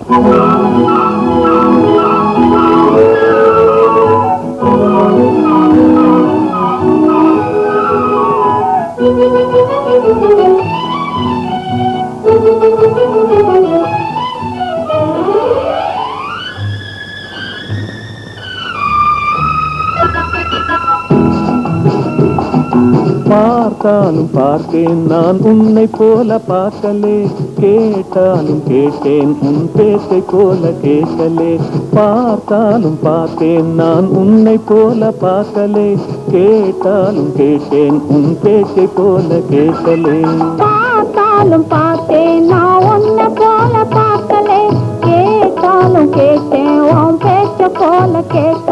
Thank you. பார்த்தாலும் பார்த்தேன் நான் உன்னை போல பார்க்கலே. கேட்டாலும் கேட்டேன். உன் பேச்சை போல கேட்கலே. பார்த்தாலும் பார்த்தேன். நான் உன்னை போல பார்க்கலே. கேட்டாலும் கேட்டேன். உன் பேச்சை போல கேட்கலே. பார்த்தாலும் பார்த்தேன். நான் உன்னை போல பார்க்கலே. கேட்டாலும் கேட்டேன். உன் பேச்ச போல கேட்க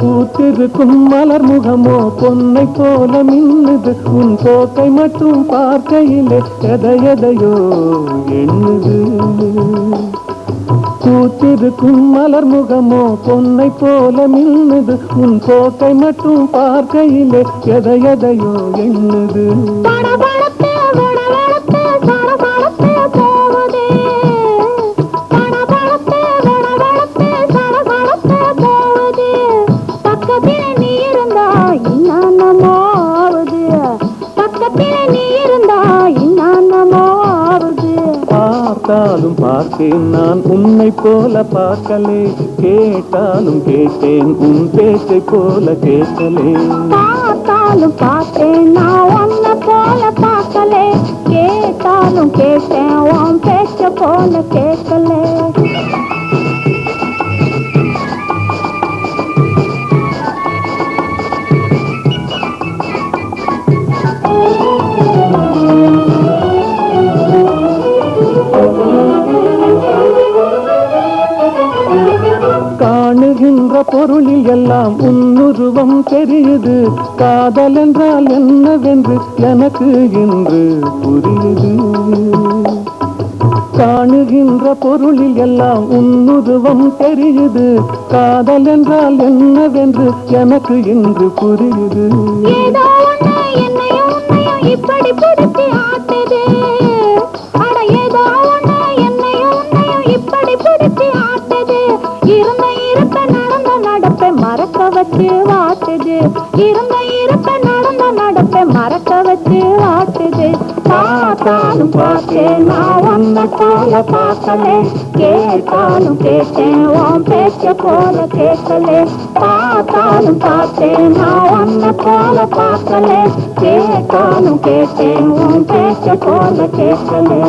பூத்திருக்கும் மலர் முகமோ பொன்னை போல மின்னுது. உன் போக்கை மட்டும் பார்க்கையிலே எதை எதையோ எண்ணுது. பூத்திருக்கும் மலர் முகமோ பொன்னை போல மின்னுது. உன் போக்கை மட்டும் பார்க்கையிலே எதை எதையோ எண்ணுது. பார்த்தாலும் பார்த்தேன் நான் உன்னை போல பார்க்கலே. கேட்டாலும் கேட்டேன். உன் பேச்சை போல கேட்கலே. பார்த்தாலும் பார்த்தேன் நான் உன்னை போல பார்க்கலே. கேட்டாலும் கேட்டேன். உன் பேச்சை போல கேட்கலே. பொருளில் எல்லாம் உன்னுருவம் தெரியுது. காதல் என்றால் என்னவென்று எனக்கு இன்று புரியுது. காணுகின்ற பொருளில் எல்லாம் உன்னுருவம் தெரியுது. காதல் என்றால் என்னவென்று எனக்கு இன்று புரியுது. வச்சு வாட்டுது இருந்த இருப்ப நடந்த நடப்பை மறக்க வச்சு வாட்டுது பார்த்தாலும் பார்த்தேன் நான் உன்னை போல பார்க்கலே கேட்டாலும் கேட்டேன் உன் பேச்ச போல கேட்கலே பார்த்தாலும் பார்த்தேன் நான் உன்னை போல பார்க்கலே கேட்டாலும் கேட்டேன் உன் பேச்ச போல கேட்கலே